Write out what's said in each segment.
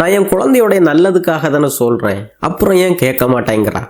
நான் என் குழந்தையோடைய நல்லதுக்காக தானே சொல்கிறேன் அப்புறம் ஏன் கேட்க மாட்டேங்கிறா?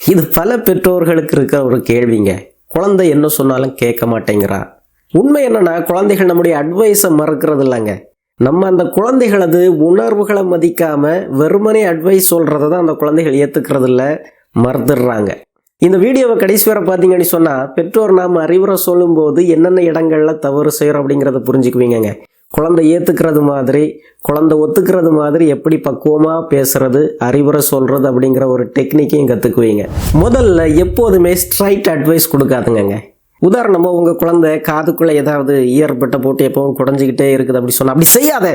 இது பல பெற்றோர்களுக்கு இருக்கிற ஒரு கேள்விங்க. குழந்தை என்ன சொன்னாலும் கேட்க மாட்டேங்கிறா. உண்மை என்னன்னா குழந்தைகள் நம்முடைய அட்வைஸை மறக்கிறது இல்லைங்க. நம்ம அந்த குழந்தைகளது உணர்வுகளை மதிக்காமல் வெறுமனே அட்வைஸ் சொல்கிறத தான் அந்த குழந்தைகள் ஏற்றுக்கிறது இல்லை மறந்துடுறாங்க. இந்த வீடியோவை கடைசி வரை பார்த்தீங்கன்னு சொன்னால் பெற்றோர் நாம் அறிவுரை சொல்லும்போது என்னென்ன இடங்களில் தவறு செய்கிறோம் அப்படிங்கிறத புரிஞ்சுக்குவீங்கங்க. குழந்தை ஏற்றுக்கிறது மாதிரி குழந்தை ஒத்துக்கிறது மாதிரி எப்படி பக்குவமாக பேசுறது அறிவுரை சொல்கிறது அப்படிங்கிற ஒரு டெக்னிக்கையும் கற்றுக்குவீங்க முதல்ல எப்போதுமே ஸ்ட்ரைட் அட்வைஸ் கொடுக்காதுங்க உதாரணமாக உங்கள் குழந்தை காதுக்குள்ளே ஏதாவது இயற்பட்ட போட்டு எப்பவும் குடஞ்சிக்கிட்டே இருக்குது அப்படி சொன்னால் அப்படி செய்யாத.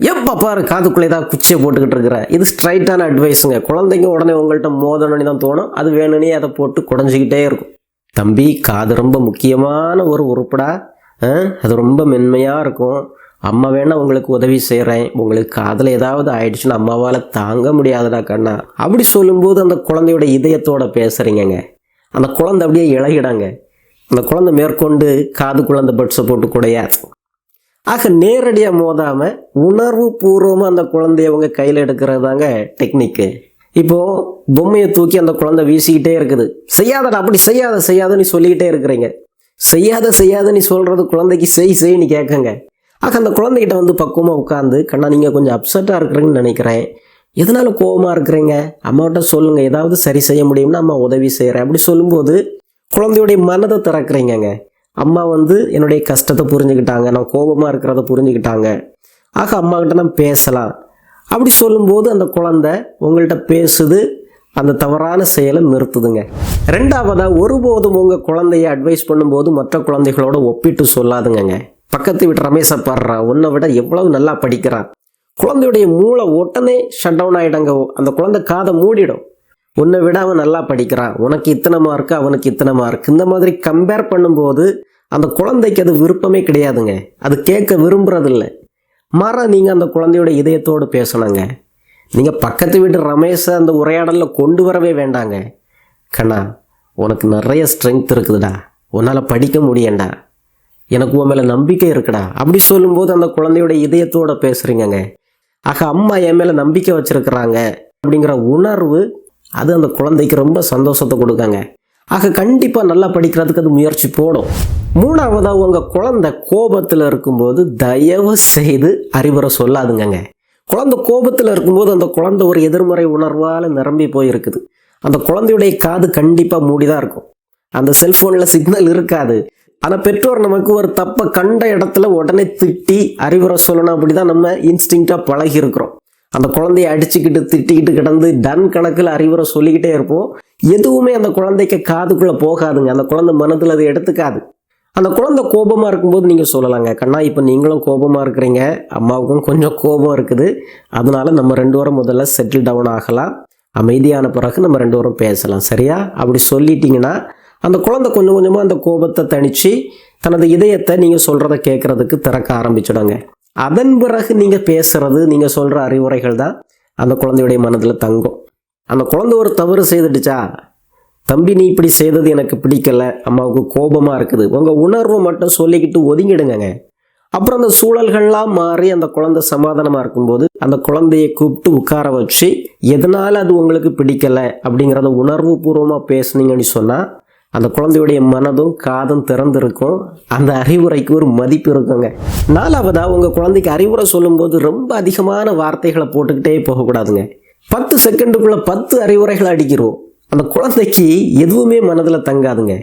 எப்போ பாரு காதுக்குள்ளே ஏதாவது குச்சியை போட்டுக்கிட்டு இருக்கிற. இது ஸ்ட்ரைட்டான அட்வைஸுங்க குழந்தைங்க உடனே உங்கள்கிட்ட மோதணும்னு தான் தோணும். அது வேணும்னே அதை போட்டு குடஞ்சிக்கிட்டே இருக்கும். தம்பி காது ரொம்ப முக்கியமான ஒரு உறுப்படா. அது ரொம்ப மென்மையாக இருக்கும். அம்மா வேணால் உங்களுக்கு உதவி செய்கிறேன் உங்களுக்கு காதில் ஏதாவது ஆயிடுச்சுன்னா அம்மாவால் தாங்க முடியாதுடா கண்ணா. அப்படி சொல்லும்போது அந்த குழந்தையோட இதயத்தோட பேசுகிறீங்கங்க அந்த குழந்தை அப்படியே இழகிடாங்க அந்த குழந்தை மேற்கொண்டு காது குழந்தை பட்ஸை போட்டு கூடையாது ஆக நேரடியாக மோதாமல் உணர்வு பூர்வமாக அந்த குழந்தைய அவங்க கையில் எடுக்கிறது தாங்க டெக்னிக்கு. இப்போது பொம்மையை தூக்கி அந்த குழந்தை வீசிக்கிட்டே இருக்குது. செய்யாதடா அப்படி செய்யாத செய்யாத நீ சொல்லிக்கிட்டே இருக்கிறீங்க. செய்யாத செய்யாத நீ சொல்கிறது குழந்தைக்கு செய் செய்ன்னு கேட்குங்க ஆக அந்த குழந்தைகிட்ட வந்து பக்குவமாக உட்காந்து கண்ணா நீங்கள் கொஞ்சம் அப்செட்டாக இருக்கிறீங்கன்னு நினைக்கிறேன். எதனால் கோவமாக இருக்கிறீங்க? அம்மாவிட்ட சொல்லுங்கள் ஏதாவது சரி செய்ய முடியும்னா அம்மா உதவி செய்கிறேன் அப்படி சொல்லும்போது குழந்தையுடைய மனதை திறக்கிறீங்கங்க. அம்மா வந்து என்னுடைய கஷ்டத்தை புரிஞ்சுக்கிட்டாங்க. நான் கோபமாக இருக்கிறத புரிஞ்சுக்கிட்டாங்க. ஆக அம்மாக்கிட்ட நான் பேசலாம். அப்படி சொல்லும்போது அந்த குழந்தை உங்கள்கிட்ட பேசுது. அந்த தவறான செயலை நிறுத்துதுங்க. ரெண்டாவதாக ஒருபோதும் உங்கள் குழந்தைய அட்வைஸ் பண்ணும்போது மற்ற குழந்தைகளோட ஒப்பிட்டு சொல்லாதுங்கங்க. பக்கத்து வீட்டு ரமேஷை பாடுறா. உன்னை விட எவ்வளவு நல்லா படிக்கிறான். குழந்தையுடைய மூளை உடனே ஷட் டவுன் ஆகிடுங்க அந்த குழந்தை காதை மூடிடும். உன்னை விட அவன் நல்லா படிக்கிறான். உனக்கு இத்தனை மார்க்கு அவனுக்கு இத்தனை மார்க் இந்த மாதிரி கம்பேர் பண்ணும்போது அந்த குழந்தைக்கு அது விருப்பமே கிடையாதுங்க. அது கேட்க விரும்புறதில்ல. மாறா நீங்கள் அந்த குழந்தையோட இதயத்தோடு பேசணுங்க. நீங்கள் பக்கத்து வீட்டு ரமேஷை அந்த உரையாடலில் கொண்டு வரவே வேண்டாங்க. கண்ணா உனக்கு நிறைய ஸ்ட்ரென்த் இருக்குதுடா. உன்னால் படிக்க முடியண்டா. எனக்கு உன் மேலே நம்பிக்கை இருக்குடா. அப்படி சொல்லும்போது அந்த குழந்தையோட இதயத்தோட பேசுகிறீங்கங்க ஆக அம்மா என் மேலே நம்பிக்கை வச்சுருக்குறாங்க அப்படிங்கிற உணர்வு அது அந்த குழந்தைக்கு ரொம்ப சந்தோஷத்தை கொடுக்காங்க. ஆக கண்டிப்பாக நல்லா படிக்கிறதுக்கு அது முயற்சி போடும். மூணாவதாக உங்கள் குழந்தை கோபத்தில் இருக்கும்போது தயவு செய்து அறிவுரை சொல்லாதுங்கங்க. குழந்தை கோபத்தில் இருக்கும்போது அந்த குழந்தை ஒரு எதிர்மறை உணர்வால் நிரம்பி போயிருக்குது. அந்த குழந்தையுடைய காது கண்டிப்பாக மூடி தான் இருக்கும். அந்த செல்ஃபோனில் சிக்னல் இருக்காது. ஆனால் பெற்றோர் நமக்கு ஒரு தப்பை கண்ட இடத்துல உடனே திட்டி அறிவுரை சொல்லணும். அப்படி தான் நம்ம இன்ஸ்டிங்க்டாக பழகி இருக்கிறோம் அந்த குழந்தைய அடிச்சுக்கிட்டு திட்டிக்கிட்டு கிடந்து டன் கணக்கில் அறிவுரை சொல்லிக்கிட்டே இருப்போம். எதுவுமே அந்த குழந்தைக்கு காதுக்குள்ளே போகாதுங்க. அந்த குழந்தை மனதில் அதை எடுத்துக்காது. அந்த குழந்தை கோபமாக இருக்கும்போது நீங்கள் சொல்லலாங்க. கண்ணா இப்போ நீங்களும் கோபமாக இருக்கிறீங்க. அம்மாவுக்கும் கொஞ்சம் கோபம் இருக்குது. அதனால நம்ம ரெண்டு வாரம் முதல்ல செட்டில் டவுன் ஆகலாம். அமைதியான பிறகு நம்ம ரெண்டு வாரம் பேசலாம். சரியா? அப்படி சொல்லிட்டீங்கன்னா அந்த குழந்தை கொஞ்சம் கொஞ்சமாக அந்த கோபத்தை தணித்து தனது இதயத்தை நீங்கள் சொல்கிறத கேட்குறதுக்கு திறக்க ஆரம்பிச்சிடுங்க அதன் பிறகு நீங்கள் பேசுகிறது நீங்கள் சொல்கிற அறிவுரைகள் தான் அந்த குழந்தையுடைய மனதில் தங்கும். அந்த குழந்தை ஒரு தவறு செய்துடுச்சா? தம்பி நீ இப்படி செய்தது எனக்கு பிடிக்கல. அம்மாவுக்கு கோபமாக இருக்குது. உங்கள் உணர்வை மட்டும் சொல்லிக்கிட்டு ஒதுங்கிடுங்க அப்புறம் அந்த சூழல்கள்லாம் மாறி அந்த குழந்தை சமாதானமாக இருக்கும்போது அந்த குழந்தையை கூப்பிட்டு உட்கார வச்சு எதனால் அது உங்களுக்கு பிடிக்கலை? அப்படிங்கிறத உணர்வு பூர்வமாக பேசுனீங்கன்னு சொன்னால் அந்த குழந்தையுடைய மனதும் காதும் திறந்திருக்கும். அந்த அறிவுரைக்கு ஒரு மதிப்பு இருக்குங்க. நாலாவதாக உங்கள் குழந்தைக்கு அறிவுரை சொல்லும்போது ரொம்ப அதிகமான வார்த்தைகளை போட்டுக்கிட்டே போகக்கூடாதுங்க. பத்து செகண்டுக்குள்ளே பத்து அறிவுரைகளை அடிக்கிறோம். அந்த குழந்தைக்கு எதுவுமே மனதில் தங்காதுங்க.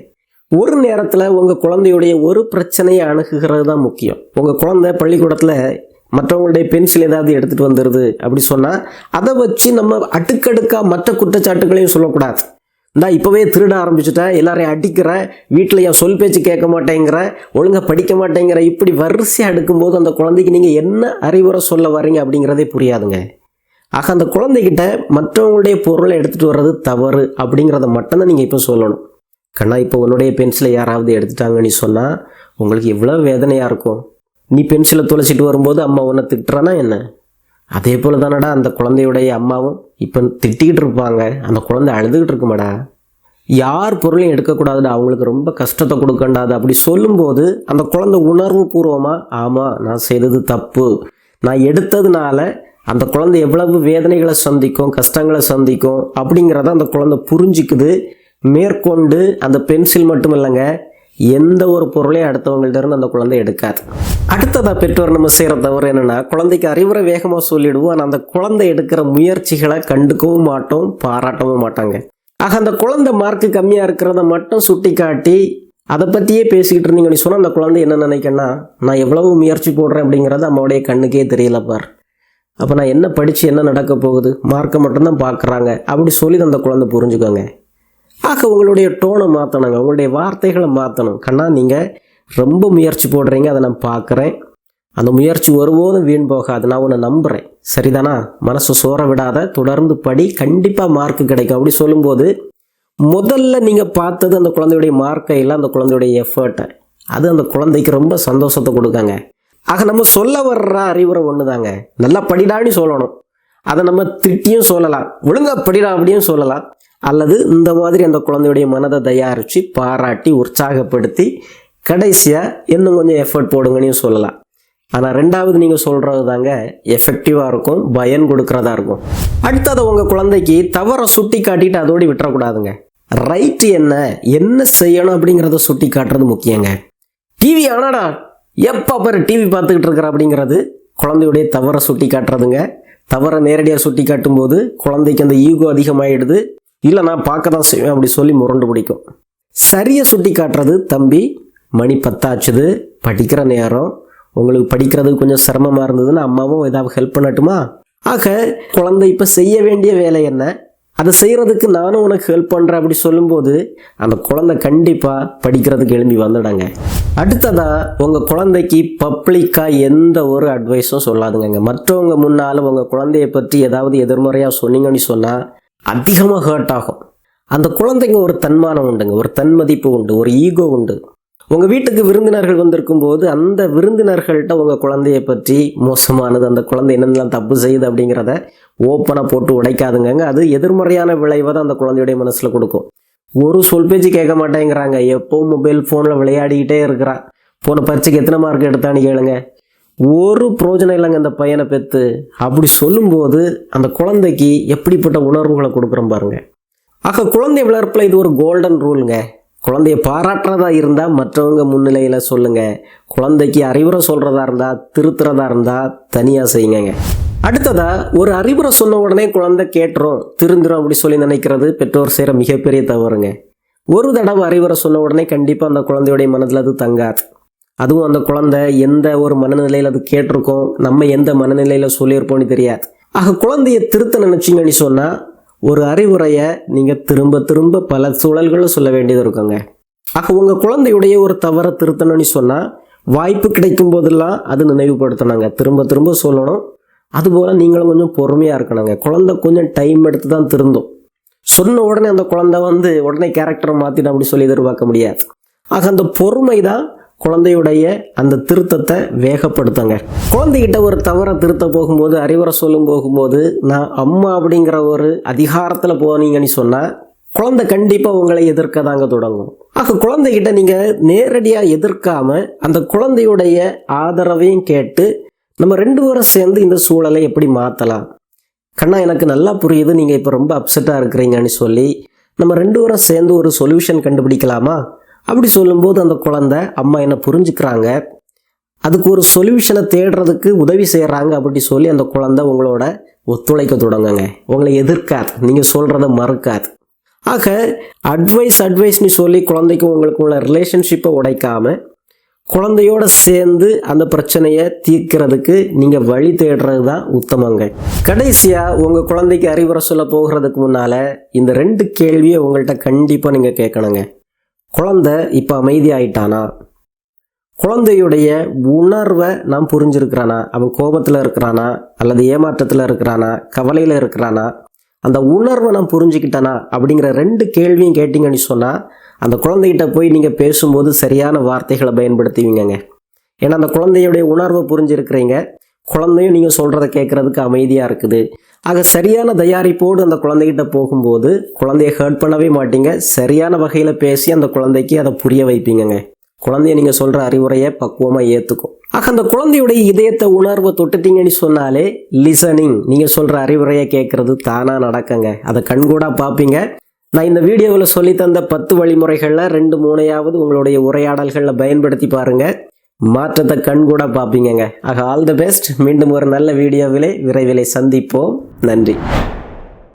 ஒரு நேரத்தில் உங்கள் குழந்தையுடைய ஒரு பிரச்சனையை அணுகுகிறது தான் முக்கியம். உங்கள் குழந்தை பள்ளிக்கூடத்தில் மற்றவங்களுடைய பென்சில் ஏதாவது எடுத்துகிட்டு வந்துடுது அப்படி சொன்னால் அதை வச்சு நம்ம அடுக்கடுக்காக மற்ற குற்றச்சாட்டுகளையும் சொல்லக்கூடாது. இந்தா இப்போவே திருட ஆரம்பிச்சுட்டேன் எல்லாரையும் அடிக்கிறேன் வீட்டில் என் சொல் பேச்சு கேட்க மாட்டேங்கிற ஒழுங்காக படிக்க மாட்டேங்கிற இப்படி வரிசையாக அடுக்கும்போது அந்த குழந்தைக்கு நீங்கள் என்ன அறிவுரை சொல்ல வரீங்க அப்படிங்கிறதே புரியாதுங்க. ஆக அந்த குழந்தைகிட்ட மற்றவங்களுடைய பொருளை எடுத்துகிட்டு வர்றது தவறு அப்படிங்கிறத மட்டும்தான் நீங்கள் இப்போ சொல்லணும். கண்ணா இப்போ உன்னுடைய பென்சிலை யாராவது எடுத்துட்டாங்கன்னு சொன்னால் உங்களுக்கு எவ்வளோ வேதனையாக இருக்கும். நீ பென்சிலை தொலைச்சிட்டு வரும்போது அம்மா உன்னை திட்டுறானா என்ன? அதே போல் தானடா அந்த குழந்தையுடைய அம்மாவும் இப்போ திட்டிக்கிட்டு இருப்பாங்க. அந்த குழந்தை அழுதுகிட்டு இருக்குமாடா. யார் பொருளையும் எடுக்கக்கூடாதுடா. அவங்களுக்கு ரொம்ப கஷ்டத்தை கொடுக்கண்டாது அப்படி சொல்லும்போது அந்த குழந்தை உணர்வு பூர்வமாக ஆமாம் நான் செய்தது தப்பு. நான் எடுத்ததுனால அந்த குழந்தை எவ்வளவு வேதனைகளை சந்திக்கும் கஷ்டங்களை சந்திக்கும் அப்படிங்கிறத அந்த குழந்தை புரிஞ்சிக்குது. மேற்கொண்டு அந்த பென்சில் மட்டும் இல்லைங்க எந்த ஒரு பொருளையும் அடுத்தவங்கள்ட்ட இருந்து அந்த குழந்தை எடுக்காது. அடுத்ததாக பெற்றோர் நம்ம செய்கிற தவறு என்னென்னா குழந்தைக்கு அறிவுரை வேகமாக சொல்லிவிடுவோம் ஆனால் அந்த குழந்தை எடுக்கிற முயற்சிகளை கண்டுக்கவும் மாட்டோம் பாராட்டவும் மாட்டாங்க. ஆக அந்த குழந்தை மார்க்கு கம்மியாக இருக்கிறத மட்டும் சுட்டி காட்டி அதை பற்றியே பேசிக்கிட்டு இருந்தீங்கன்னு சொன்னால் அந்த குழந்தை என்ன நினைக்கன்னா நான் எவ்வளவு முயற்சி போடுறேன் அப்படிங்கிறது அம்மாவுடைய கண்ணுக்கே தெரியல பார். அப்போ நான் என்ன படித்து என்ன நடக்க போகுது? மார்க்கை மட்டும்தான் பார்க்குறாங்க அப்படி சொல்லி அந்த குழந்தை புரிஞ்சுக்கோங்க ஆக உங்களுடைய டோனை மாற்றணுங்க உங்களுடைய வார்த்தைகளை மாற்றணும் கண்ணா நீங்கள் ரொம்ப முயற்சி போடுறீங்க. அதை நான் பார்க்குறேன். அந்த முயற்சி ஒருபோதும் வீண் போகாது. நான் உன்னை நம்புகிறேன் சரிதானா? மனசு சோற விடாத. தொடர்ந்து படி. கண்டிப்பாக மார்க்கு கிடைக்கும். அப்படி சொல்லும்போது முதல்ல நீங்கள் பார்த்தது அந்த குழந்தையுடைய மார்க்கை இல்லை அந்த குழந்தையுடைய எஃபர்ட்டை அது அந்த குழந்தைக்கு ரொம்ப சந்தோஷத்தை கொடுக்காங்க. ஆக நம்ம சொல்ல வர்ற அறிவுரை ஒன்று தாங்க நல்லா படிடான்னு சொல்லணும். அதை நம்ம திட்டியும் சொல்லலாம். ஒழுங்கா படிடா அப்படியும் சொல்லலாம். அல்லது இந்த மாதிரி அந்த குழந்தையுடைய மனதை தயாரித்து பாராட்டி உற்சாகப்படுத்தி கடைசியாக இன்னும் கொஞ்சம் எஃபர்ட் போடுங்கன்னு சொல்லலாம். ஆனால் ரெண்டாவது நீங்கள் சொல்கிறது தாங்க எஃபெக்டிவாக இருக்கும் பயன் கொடுக்குறதா இருக்கும். அடுத்தது உங்கள் குழந்தைக்கு தவறை சுட்டி காட்டிட்டு அதோடு விட்டுறக்கூடாதுங்க. ரைட்டு என்ன என்ன செய்யணும் அப்படிங்கிறத சுட்டி காட்டுறது முக்கியங்க. டிவி ஆனாடா எப்போ பாரு டிவி பார்த்துக்கிட்டு இருக்கிற அப்படிங்கிறது குழந்தையுடைய தவறை சுட்டி காட்டுறதுங்க தவறை நேரடியாக சுட்டி காட்டும்போது குழந்தைக்கு அந்த ஈகோ அதிகமாகிடுது இல்லை நான் பார்க்க தான் செய்வேன் அப்படி சொல்லி முரண்டு பிடிக்கும். சரியை சுட்டி காட்டுறது தம்பி மணி பத்தாச்சுது படிக்கிற நேரம். உங்களுக்கு படிக்கிறது கொஞ்சம் சிரமமாக இருந்ததுன்னா அம்மாவும் ஏதாவது ஹெல்ப் பண்ணட்டுமா? ஆக குழந்தை இப்போ செய்ய வேண்டிய வேலை என்ன? அதை செய்கிறதுக்கு நானும் உனக்கு ஹெல்ப் பண்ணுறேன் அப்படி சொல்லும்போது அந்த குழந்தை கண்டிப்பாக படிக்கிறதுக்கு எழும்பி வந்துடுங்க. அடுத்ததாக உங்கள் குழந்தைக்கு பப்ளிக்காக எந்த ஒரு அட்வைஸும் சொல்லாதுங்க மற்றவங்க முன்னால் உங்கள் குழந்தைய பற்றி ஏதாவது எதிர்மறையாக சொன்னீங்கன்னு சொன்னால் அதிகமாக ஹர்ட் ஆகும். அந்த குழந்தைங்க ஒரு தன்மானம் உண்டுங்க. ஒரு தன்மதிப்பு உண்டு. ஒரு ஈகோ உண்டு. உங்கள் வீட்டுக்கு விருந்தினர்கள் வந்திருக்கும் போது அந்த விருந்தினர்கள்ட்ட உங்கள் குழந்தைய பற்றி மோசமானது அந்த குழந்தை என்னென்னலாம் தப்பு செய்யுது அப்படிங்கிறத ஓப்பனாக போட்டு உடைக்காதுங்க அது எதிர்மறையான விளைவை தான் அந்த குழந்தையுடைய மனசில் கொடுக்கும். ஒரு சொல் பேச்சு கேட்க மாட்டேங்கிறாங்க. எப்போவும் மொபைல் ஃபோனில் விளையாடிக்கிட்டே இருக்கிறான் போன பரீட்சைக்கு எத்தனை மார்க் எடுத்தான்னு கேளுங்க. ஒரு பிரோஜனம் இல்லைங்க அந்த பையனை பெற்று அப்படி சொல்லும்போது அந்த குழந்தைக்கு எப்படிப்பட்ட உணர்வுகளை கொடுக்குறோம் பாருங்கள் ஆக குழந்தை வளர்ப்பில் இது ஒரு கோல்டன் ரூலுங்க குழந்தைய பாராட்டுறதா இருந்தால் மற்றவங்க முன்னிலையில் சொல்லுங்கள் குழந்தைக்கு அறிவுரை சொல்கிறதா இருந்தால் திருத்துறதா இருந்தால் தனியாக செய்யுங்க அடுத்ததா ஒரு அறிவுரை சொன்ன உடனே குழந்தை கேட்டுரும் திருந்துரும் அப்படி சொல்லி நினைக்கிறது பெற்றோர் செய்கிற மிகப்பெரிய தவறுங்க. ஒரு தடவை அறிவுரை சொன்ன உடனே கண்டிப்பாக அந்த குழந்தையுடைய மனதில் அது தங்காது. அதுவும் அந்த குழந்தை எந்த ஒரு மனநிலையில் அது கேட்டிருக்கோம்? நம்ம எந்த மனநிலையில் சொல்லியிருப்போம்னு தெரியாது. ஆக குழந்தைய திருத்த நினச்சிங்கன்னு சொன்னால் ஒரு அறிவுரையை நீங்கள் திரும்ப திரும்ப பல சூழல்களில் சொல்ல வேண்டியது இருக்குங்க. ஆக உங்கள் குழந்தையுடைய ஒரு தவறை திருத்தணும்னு சொன்னால் வாய்ப்பு கிடைக்கும் போதெல்லாம் அது நினைவுபடுத்தணுங்க. திரும்ப திரும்ப சொல்லணும். அதுபோல் நீங்களும் கொஞ்சம் பொறுமையாக இருக்கணுங்க. குழந்தை கொஞ்சம் டைம் எடுத்து தான் திருந்தும். சொன்ன உடனே அந்த குழந்தை வந்து உடனே கேரக்டரை மாற்றிடும் அப்படி சொல்லி எதிர்பார்க்க முடியாது. ஆக அந்த பொறுமை தான் குழந்தையுடைய அந்த திருத்தத்தை வேகப்படுத்துங்க. குழந்தைகிட்ட ஒரு தவறை திருத்த போகும்போது அறிவுரை சொல்லும் போகும்போது நான் அம்மா அப்படிங்கிற ஒரு அதிகாரத்தில் போனீங்கன்னு சொன்னால் குழந்தை கண்டிப்பாக உங்களை எதிர்க்க தாங்க தொடங்கும். ஆக குழந்தைகிட்ட நீங்கள் நேரடியாக எதிர்க்காம அந்த குழந்தையுடைய ஆதரவையும் கேட்டு நம்ம ரெண்டு பேரும் சேர்ந்து இந்த சூழலை எப்படி மாற்றலாம் கண்ணா எனக்கு நல்லா புரியுது. நீங்கள் இப்போ ரொம்ப அப்செட்டாக இருக்கிறீங்கன்னு சொல்லி நம்ம ரெண்டு பேரும் சேர்ந்து ஒரு சொல்யூஷன் கண்டுபிடிக்கலாமா? அப்படி சொல்லும்போது அந்த குழந்தை அம்மா என்ன புரிஞ்சுக்கிறாங்க? அதுக்கு ஒரு சொல்யூஷனை தேடுறதுக்கு உதவி செய்கிறாங்க அப்படி சொல்லி அந்த குழந்தை உங்களோட ஒத்துழைக்க தொடங்குங்க. உங்களை எதிர்க்காது. நீங்கள் சொல்கிறத மறுக்காது. ஆக அட்வைஸ் அட்வைஸ்னு சொல்லி குழந்தைக்கு உங்களுக்கு உள்ள ரிலேஷன்ஷிப்பை உடைக்காம குழந்தையோட சேர்ந்து அந்த பிரச்சனையை தீர்க்கிறதுக்கு நீங்கள் வழி தேடுறது தான் உத்தமங்க. கடைசியாக உங்கள் குழந்தைக்கு அறிவுரை சொல்ல போகிறதுக்கு முன்னால் இந்த ரெண்டு கேள்வியை உங்கள்கிட்ட கண்டிப்பாக நீங்கள் கேட்கணுங்க. குழந்தை இப்போ அமைதியாயிட்டானா? குழந்தையுடைய உணர்வை நான் புரிஞ்சிருக்கிறானா? அவன் கோபத்தில் இருக்கிறானா? அல்லது ஏமாற்றத்தில் இருக்கிறானா? கவலையில் இருக்கிறானா? அந்த உணர்வை நான் புரிஞ்சுக்கிட்டானா? அப்படிங்கிற ரெண்டு கேள்வியும் கேட்டிங்கன்னு சொன்னால் அந்த குழந்தைகிட்ட போய் நீங்கள் பேசும்போது சரியான வார்த்தைகளை பயன்படுத்துவீங்கங்க. ஏன்னா அந்த குழந்தையுடைய உணர்வை புரிஞ்சிருக்கிறீங்க. குழந்தையும் நீங்கள் சொல்கிறத கேட்குறதுக்கு அமைதியாக இருக்குது. ஆக சரியான தயாரிப்போடு அந்த குழந்தைகிட்ட போகும்போது குழந்தைய ஹர்ட் பண்ணவே மாட்டீங்க. சரியான வகையில் பேசி அந்த குழந்தைக்கு அதை புரிய வைப்பீங்கங்க. குழந்தைய நீங்கள் சொல்கிற அறிவுரையை பக்குவமாக ஏற்றுக்கும் ஆக அந்த குழந்தையுடைய இதயத்தை உணர்வை தொட்டுட்டீங்கன்னு சொன்னாலே லிசனிங் நீங்கள் சொல்கிற அறிவுரையை கேட்குறது தானாக நடக்குங்க. அதை கண்கூடாக பார்ப்பீங்க நான் இந்த வீடியோவில் சொல்லி தந்த பத்து வழிமுறைகளில் ரெண்டு மூணையாவது உங்களுடைய உரையாடல்களில் பயன்படுத்தி பாருங்கள் மாற்றத்தை கண்கூட பார்ப்பீங்கங்க. ஆக ஆல் தி பெஸ்ட் மீண்டும் ஒரு நல்ல வீடியோவிலே விரைவிலே சந்திப்போம். நன்றி.